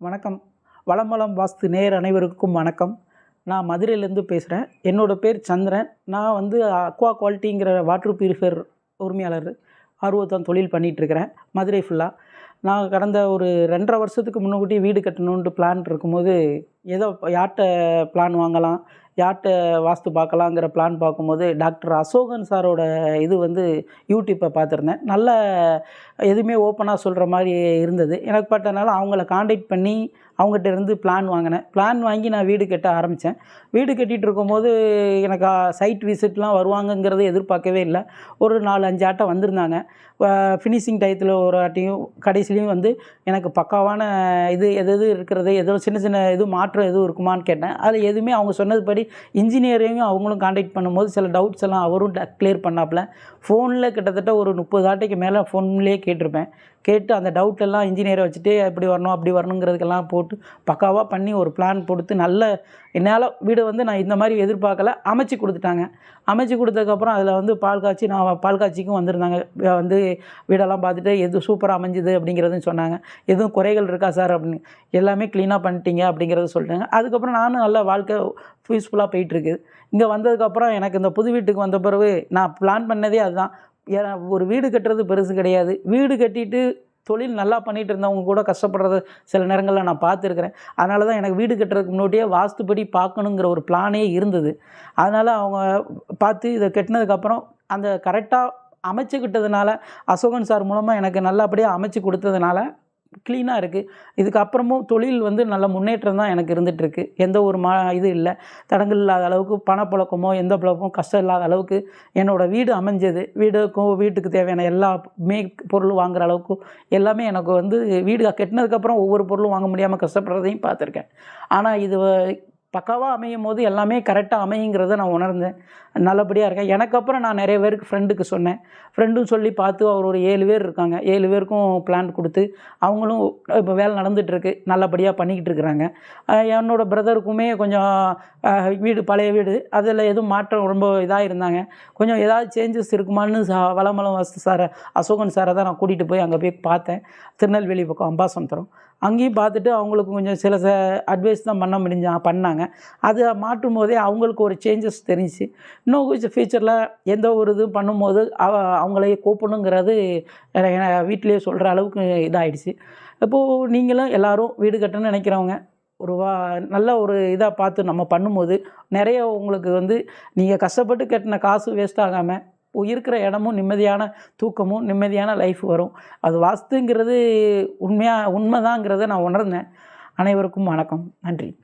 வணக்கம். வளமலம் வாஸ்து நேர் அனைவருக்கும் வணக்கம். நான் மதுரையிலேருந்து பேசுகிறேன் என்னோடய பேர் சந்திரன். நான் வந்து அக்வா குவாலிட்டிங்கிற வாட்ரு பியூரிஃபையர் உரிமையாளர் ஆர்வத்தான் தொழில் பண்ணிகிட்ருக்கிறேன் மதுரை ஃபுல்லாக நான் கடந்த ஒரு ரெண்டரை வருஷத்துக்கு முன்னாடி வீடு கட்டணுன்ட்டு பிளான் இருக்கும்போது ஏதோ யார்கிட்ட பிளான் வாங்கலாம் யார்கிட்ட வாஸ்து பார்க்கலாங்கிற பிளான் பார்க்கும்போது டாக்டர் அசோகன் சாரோட இது வந்து யூடியூப்பை பார்த்துருந்தேன். நல்ல எதுவுமே ஓப்பனாக சொல்கிற மாதிரி இருந்தது. எனக்கு பார்த்தனால அவங்கள காண்டாக்ட் பண்ணி அவங்ககிட்ட இருந்து பிளான் வாங்கினேன். பிளான் வாங்கி நான் வீடு கட்ட ஆரம்பித்தேன் வீடு கட்டிகிட்டு இருக்கும்போது எனக்கு சைட் விசிட்லாம் வருவாங்கங்கிறத எதிர்பார்க்கவே இல்லை. ஒரு நாலு அஞ்சு ஆட்டம் வந்திருந்தாங்க. ஃபினிஷிங் டயத்தில் ஒரு ஆட்டையும் கடைசிலையும் வந்து எனக்கு பக்காவான இது எது எது இருக்கிறது ஏதோ சின்ன சின்ன இது மாற்று மாற்றம் எதுவும் இருக்குமான்னு கேட்டேன். அதில் எதுவுமே அவங்க சொன்னதுபடி இன்ஜினியரையும் அவங்களும் காண்டாக்ட் பண்ணும்போது சில டவுட்ஸ் எல்லாம் அவரும் கிளியர் பண்ணாப்புல. ஃபோனில் கிட்டத்தட்ட ஒரு முப்பது ஆட்டைக்கு மேலே ஃபோன்லேயே கேட்டிருப்பேன். கேட்டு அந்த டவுட் எல்லாம் இன்ஜினியரை வச்சுட்டு எப்படி வரணும் அப்படி வரணுங்கிறதுக்கெல்லாம் போட்டு பக்காவாக பண்ணி ஒரு பிளான் கொடுத்து நல்ல என்னால் வீடு வந்து நான் இந்த மாதிரி எதிர்பார்க்கல அமைச்சு கொடுத்துட்டாங்க. அமைச்சு கொடுத்ததுக்கப்புறம் அதில் வந்து பால் காய்ச்சி நான் பால் காய்ச்சிக்கும் வந்திருந்தாங்க. வந்து வீடெல்லாம் பார்த்துட்டு எது சூப்பராக அமைஞ்சுது அப்படிங்கிறதுன்னு சொன்னாங்க. எதுவும் குறைகள் இருக்கா சார் அப்படின்னு. எல்லாமே க்ளீனாக பண்ணிட்டீங்க அப்படிங்கிறத சொல்லிட்டாங்க. அதுக்கப்புறம் நானும் நல்ல வாழ்க்கை பீஸ்ஃபுல்லாக போயிட்டுருக்குது இங்கே வந்ததுக்கப்புறம் எனக்கு இந்த புது வீட்டுக்கு வந்த பிறகு நான் பிளான் பண்ணதே அதுதான். ஏன்னா ஒரு வீடு கட்டுறது பெருசு கிடையாது. வீடு கட்டிட்டு தொழில் நல்லா பண்ணிகிட்டு இருந்தவங்க கூட கஷ்டப்படுறது சில நேரங்களில் நான் பார்த்துருக்குறேன். அதனால தான் எனக்கு வீடு கட்டுறதுக்கு முன்னாடியே வாஸ்துப்படி பார்க்கணுங்கிற ஒரு பிளானே இருந்தது. அதனால் அவங்க பார்த்து இதை கட்டினதுக்கப்புறம் அந்த கரெக்டாக அமைச்சுக்கிட்டதுனால அசோகன் சார் மூலமாக எனக்கு நல்லபடியாக அமைச்சு கொடுத்ததுனால க்ளீனாக இருக்குது இதுக்கப்புறமும் தொழில் வந்து நல்ல முன்னேற்றம் தான் எனக்கு இருந்துகிட்ருக்கு எந்த ஒரு மா இது இல்லை. தடங்கள் இல்லாத அளவுக்கு பணப்புழக்கமோ எந்த புழக்கமோ கஷ்டம் இல்லாத அளவுக்கு என்னோடய வீடு அமைஞ்சது. வீடுக்கும் வீட்டுக்கு தேவையான எல்லா மே பொருளும் வாங்குகிற அளவுக்கு எல்லாமே எனக்கு வந்து வீடு கட்டினதுக்கப்புறம் ஒவ்வொரு பொருளும் வாங்க முடியாமல் கஷ்டப்படுறதையும் பார்த்துருக்கேன். ஆனால் இது பக்காவாக அமையும் போது எல்லாமே கரெக்டாக அமையுங்கிறத நான் உணர்ந்தேன். நல்லபடியாக இருக்கேன். எனக்கு அப்புறம் நான் நிறைய பேருக்கு ஃப்ரெண்டுக்கு சொன்னேன். ஃப்ரெண்டும் சொல்லி பார்த்து அவர் ஒரு ஏழு பேர் இருக்காங்க. ஏழு பேருக்கும் பிளான் கொடுத்து அவங்களும் இப்போ வேலை நடந்துகிட்ருக்கு நல்லபடியாக பண்ணிக்கிட்டு இருக்கிறாங்க. என்னோடய பிரதருக்குமே கொஞ்சம் வீடு பழைய வீடு அதில் எதுவும் மாற்றம் ரொம்ப இதாக இருந்தாங்க. கொஞ்சம் ஏதாவது சேஞ்சஸ் இருக்குமான்னு சா வளமலம் வசதி சாரை அசோகன் சாரை தான் நான் கூட்டிகிட்டு போய் அங்கே போய் பார்த்தேன். திருநெல்வேலி பக்கம் அம்பாசமுத்திரம். அங்கேயும் பார்த்துட்டு அவங்களுக்கு கொஞ்சம் சில ச அட்வைஸ் தான் பண்ண முடிஞ்சா பண்ணாங்க. அது மாற்றும் போதே அவங்களுக்கு ஒரு சேஞ்சஸ் தெரிஞ்சு இன்னும் கொஞ்சம் ஃபியூச்சரில் எந்த ஒரு இது பண்ணும்போது அவ அவங்களையே கூப்பிடணுங்கிறது வீட்டிலேயே சொல்கிற அளவுக்கு இதாகிடுச்சு இப்போது நீங்களும் எல்லோரும் வீடு கட்டணும்னு நினைக்கிறவங்க ஒரு வா நல்ல ஒரு இதாக பார்த்து நம்ம பண்ணும்போது நிறைய உங்களுக்கு வந்து நீங்கள் கஷ்டப்பட்டு கட்டின காசு வேஸ்ட் ஆகாமல் இருக்கிற இடமும் நிம்மதியான தூக்கமும் நிம்மதியான லைஃப் வரும். அது வாஸ்துங்கிறது உண்மையாக உண்மைதாங்கிறத நான் உணர்ந்தேன். அனைவருக்கும் வணக்கம். நன்றி.